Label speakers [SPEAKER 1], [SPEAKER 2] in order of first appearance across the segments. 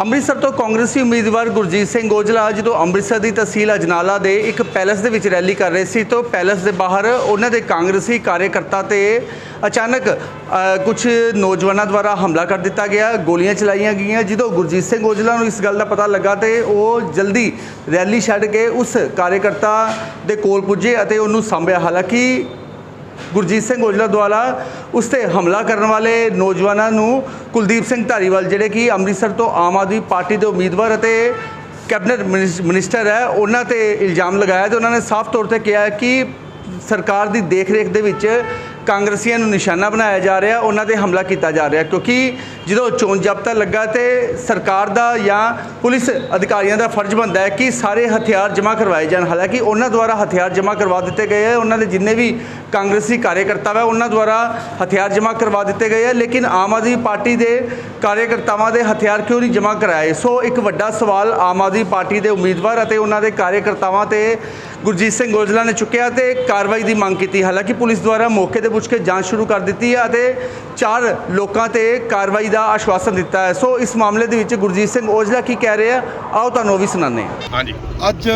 [SPEAKER 1] ਅੰਮ੍ਰਿਤਸਰ ਤੋਂ ਕਾਂਗਰਸੀ ਉਮੀਦਵਾਰ ਗੁਰਜੀਤ ਸਿੰਘ ਔਜਲਾ ਜਦੋਂ ਅੰਮ੍ਰਿਤਸਰ ਦੀ ਤਹਿਸੀਲ ਅਜਨਾਲਾ ਦੇ ਇੱਕ ਪੈਲਸ ਦੇ ਵਿੱਚ ਰੈਲੀ ਕਰ ਰਹੇ ਸੀ ਤਾਂ ਪੈਲੇਸ ਦੇ ਬਾਹਰ ਉਹਨਾਂ ਦੇ ਕਾਂਗਰਸੀ ਕਾਰਜਕਰਤਾ ਤੇ ਅਚਾਨਕ ਕੁਝ ਨੌਜਵਾਨਾਂ ਦੁਆਰਾ ਹਮਲਾ ਕਰ ਦਿੱਤਾ ਗਿਆ, ਗੋਲੀਆਂ ਚਲਾਈਆਂ ਗਈਆਂ। ਜਦੋਂ ਗੁਰਜੀਤ ਸਿੰਘ ਔਜਲਾ ਨੂੰ ਇਸ ਗੱਲ ਦਾ ਪਤਾ ਲੱਗਾ ਤੇ ਉਹ ਜਲਦੀ ਰੈਲੀ ਛੱਡ ਕੇ ਉਸ ਕਾਰਜਕਰਤਾ ਦੇ ਕੋਲ ਪੁੱਜੇ ਅਤੇ ਉਹਨੂੰ ਸਾਂਭਿਆ। ਹਾਲਾਂਕਿ ਗੁਰਜੀਤ ਸਿੰਘ ਔਜਲਾ ਦੁਆਰਾ ਉਸ ਤੇ ਹਮਲਾ ਕਰਨ ਵਾਲੇ ਨੌਜਵਾਨਾਂ ਨੂੰ ਕੁਲਦੀਪ ਸਿੰਘ ਧਾਰੀਵਾਲ, ਜਿਹੜੇ ਕਿ ਅੰਮ੍ਰਿਤਸਰ ਤੋਂ ਆਮ ਆਦਮੀ ਪਾਰਟੀ ਦੇ ਉਮੀਦਵਾਰ ਅਤੇ ਕੈਬਨਿਟ ਮਿਨਿਸ- ਮਿਨਿਸਟਰ ਹੈ, ਉਹਨਾਂ ਤੇ ਇਲਜ਼ਾਮ ਲਗਾਇਆ ਤੇ ਉਹਨਾਂ ਨੇ ਸਾਫ਼ ਤੌਰ ਤੇ ਕਿਹਾ ਕਿ ਸਰਕਾਰ ਦੀ ਦੇਖਰੇਖ ਦੇ ਵਿੱਚ ਕਾਂਗਰਸੀਆਂ ਨੂੰ ਨਿਸ਼ਾਨਾ ਬਣਾਇਆ ਜਾ ਰਿਹਾ, ਉਹਨਾਂ ਤੇ ਹਮਲਾ ਕੀਤਾ ਜਾ ਰਿਹਾ, ਕਿਉਂਕਿ ਜਦੋਂ ਚੋਣ ਜ਼ਾਬਤਾ ਲੱਗਾ ਤੇ ਸਰਕਾਰ ਦਾ ਜਾਂ ਪੁਲਿਸ ਅਧਿਕਾਰੀਆਂ ਦਾ ਫਰਜ਼ ਬਣਦਾ ਹੈ ਕਿ ਸਾਰੇ ਹਥਿਆਰ ਜਮ੍ਹਾਂ ਕਰਵਾਏ ਜਾਣ। ਹਾਲਾਂਕਿ ਉਹਨਾਂ ਦੁਆਰਾ ਹਥਿਆਰ ਜਮ੍ਹਾਂ ਕਰਵਾ ਦਿੱਤੇ ਗਏ ਹੈ, ਉਹਨਾਂ ਦੇ ਜਿੰਨੇ ਵੀ ਕਾਂਗਰਸੀ ਕਾਰਜਕਰਤਾ ਹੈ ਉਹਨਾਂ ਦੁਆਰਾ ਹਥਿਆਰ ਜਮ੍ਹਾਂ ਕਰਵਾ ਦਿੱਤੇ ਗਏ ਹੈ, ਲੇਕਿਨ ਆਮ ਆਦਮੀ ਪਾਰਟੀ ਦੇ ਕਾਰਜਕਰਤਾਵਾਂ ਦੇ ਹਥਿਆਰ ਕਿਉਂ ਨਹੀਂ ਜਮ੍ਹਾਂ ਕਰਾਏ? ਸੋ ਇੱਕ ਵੱਡਾ ਸਵਾਲ ਆਮ ਆਦਮੀ ਪਾਰਟੀ ਦੇ ਉਮੀਦਵਾਰ ਅਤੇ ਉਹਨਾਂ ਦੇ ਕਾਰਜਕਰਤਾਵਾਂ ਤੇ ਗੁਰਜੀਤ ਸਿੰਘ ਔਜਲਾ ਨੇ ਚੁੱਕਿਆ ਤੇ ਕਾਰਵਾਈ ਦੀ ਮੰਗ ਕੀਤੀ। ਹਾਲਾਂਕਿ ਪੁਲਿਸ ਦੁਆਰਾ ਮੌਕੇ ਤੇ ਪੁੱਛ ਕੇ ਜਾਂਚ ਸ਼ੁਰੂ ਕਰ ਦਿੱਤੀ ਹੈ ਅਤੇ ਚਾਰ ਲੋਕਾਂ ਤੇ ਕਾਰਵਾਈ ਦਾ ਆਸ਼ਵਾਸਨ ਦਿੱਤਾ ਹੈ। ਸੋ ਇਸ ਮਾਮਲੇ ਦੇ ਵਿੱਚ ਗੁਰਜੀਤ ਸਿੰਘ ਔਜਲਾ ਕੀ ਕਹਿ ਰਹੇ ਆ? ਆਓ ਤੁਹਾਨੂੰ ਉਹ ਵੀ ਸੁਣਾਉਂਦੇ ਹਾਂ।
[SPEAKER 2] ਹਾਂਜੀ।
[SPEAKER 3] ਅੱਜ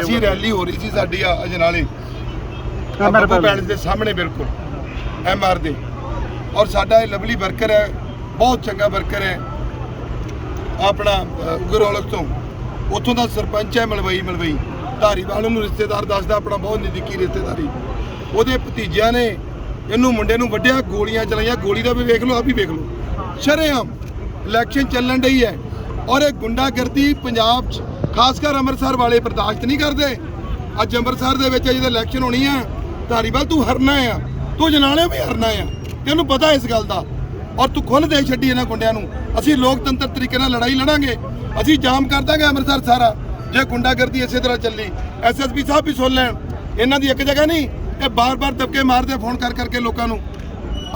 [SPEAKER 3] ਅਸੀਂ ਰੈਲੀ ਹੋ ਰਹੀ ਸੀ ਸਾਡੀ ਆ ਅਜਨਾਲੇ ਬੱਬੂ ਪੈਲਸ ਦੇ ਸਾਹਮਣੇ ਬਿਲਕੁਲ ਐਮਆਰ ਦੇ। ਔਰ ਸਾਡਾ ਇਹ ਲਵਲੀ ਵਰਕਰ ਹੈ ਬਹੁਤ ਚੰਗਾ ਵਰਕਰ ਹੈ। ਆਪਣਾ ਅ, ਉਗਰੋਲਕ ਤੋਂ। ਉੱਥੋਂ ਦਾ ਸਰਪੰਚ ਹੈ ਮਲਵਈ ਮਲਵਈ। ਧਾਰੀਵਾਲ ਨੂੰ ਰਿਸ਼ਤੇਦਾਰ ਦੱਸਦਾ ਆਪਣਾ ਬਹੁਤ ਨਜ਼ਦੀਕੀ ਰਿਸ਼ਤੇਦਾਰੀ। ਉਹਦੇ ਭਤੀਜਿਆਂ ਨੇ ਇਹਨੂੰ ਮੁੰਡੇ ਨੂੰ ਵੱਢਿਆ, ਗੋਲੀਆਂ ਚਲਾਈਆਂ, ਗੋਲੀ ਦਾ ਵੀ ਵੇਖ ਲਓ ਆ ਵੀ ਵੇਖ ਲਓ। ਸ਼ਰੇਆਮ ਇਲੈਕਸ਼ਨ ਚੱਲਣ ਡਈ ਹੈ ਔਰ ਇਹ ਗੁੰਡਾਗਰਦੀ ਪੰਜਾਬ 'ਚ, ਖਾਸ ਕਰ ਅੰਮ੍ਰਿਤਸਰ ਵਾਲੇ ਬਰਦਾਸ਼ਤ ਨਹੀਂ ਕਰਦੇ। ਅੱਜ ਅੰਮ੍ਰਿਤਸਰ ਦੇ ਵਿੱਚ ਜਦੋਂ ਇਲੈਕਸ਼ਨ ਹੋਣੀ ਆ ਧਾਰੀਵਾਲ ਤੂੰ ਹਰਨਾ ਆ, ਤੂੰ ਜਨਾਲੇ ਵੀ ਹਰਨਾ ਆ। ਤੈਨੂੰ ਪਤਾ ਇਸ ਗੱਲ ਦਾ। ਔਰ ਤੂੰ ਖੁੱਲ੍ਹ ਦੇ ਛੱਡੀ ਇਹਨਾਂ ਗੁੰਡਿਆਂ ਨੂੰ। ਅਸੀਂ ਲੋਕਤੰਤਰ ਤਰੀਕੇ ਨਾਲ ਲੜਾਈ ਲੜਾਂਗੇ। ਅਸੀਂ ਜਾਮ ਕਰ ਦਾਂਗੇ ਅੰਮ੍ਰਿਤਸਰ ਸਾਰਾ। ਜੇ ਗੁੰਡਾਗਰਦੀ ਇਸੇ ਤਰ੍ਹਾਂ ਚੱਲੀ ਐਸਐਸਪੀ ਸਾਹਿਬ ਵੀ ਸੁਣ ਲੈਣ। ਇਹਨਾਂ ਦੀ ਇੱਕ ਜਗ੍ਹਾ ਨਹੀਂ ਇਹ ਬਾਰ-ਬਾਰ ਦਬਕੇ ਮਾਰਦੇ ਫੋਨ ਕਰ ਕਰਕੇ ਲੋਕਾਂ ਨੂੰ।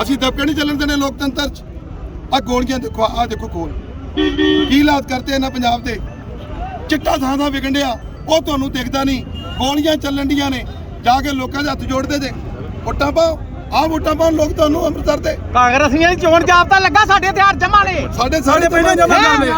[SPEAKER 3] ਅਸੀਂ ਦਬਕੇ ਨਹੀਂ ਚੱਲਣ ਦੇਣੇ ਲੋਕਤੰਤਰ 'ਚ। ਆ ਗੋਲੀਆਂ ਦੇਖੋ ਆ ਦੇਖੋ ਕੋਲ ਕੀ ਹਾਲਾਤ ਕਰਤੇ ਇਹਨਾਂ ਪੰਜਾਬ ਦੇ? ਚਿੱਟਾ ਥਾਂ ਥਾਂ ਵਿਕਣ ਡਿਆ। ਉਹ ਤੁਹਾਨੂੰ ਦਿਖਦਾ ਨਹੀਂ। ਗੋਲੀਆਂ ਚੱਲਣ ਡੀਆਂ ਨੇ। ਜਾ ਕੇ ਲੋਕਾਂ ਦੇ ਹੱਥ ਜੋੜਦੇ ਤੇ ਵੋਟਾਂ ਪਾਓ। ਆਹ ਵੋਟਾਂ ਪਾਉਣ ਲੋਕ ਤੁਹਾਨੂੰ ਅੰਮ੍ਰਿਤਸਰ ਦੇ।
[SPEAKER 4] ਕਾਂਗਰਸੀਆਂ ਦੀ ਚੋਣ ਜਾਬਤਾ ਲੱਗਾ ਸਾਡੇ ਹਥਿਆਰ ਜਮਾ ਨੇ
[SPEAKER 3] ਸਾਡੇ ਸਾਡੇ ਪਹਿਲਾਂ ਜਮਾ ਕਰਨੇ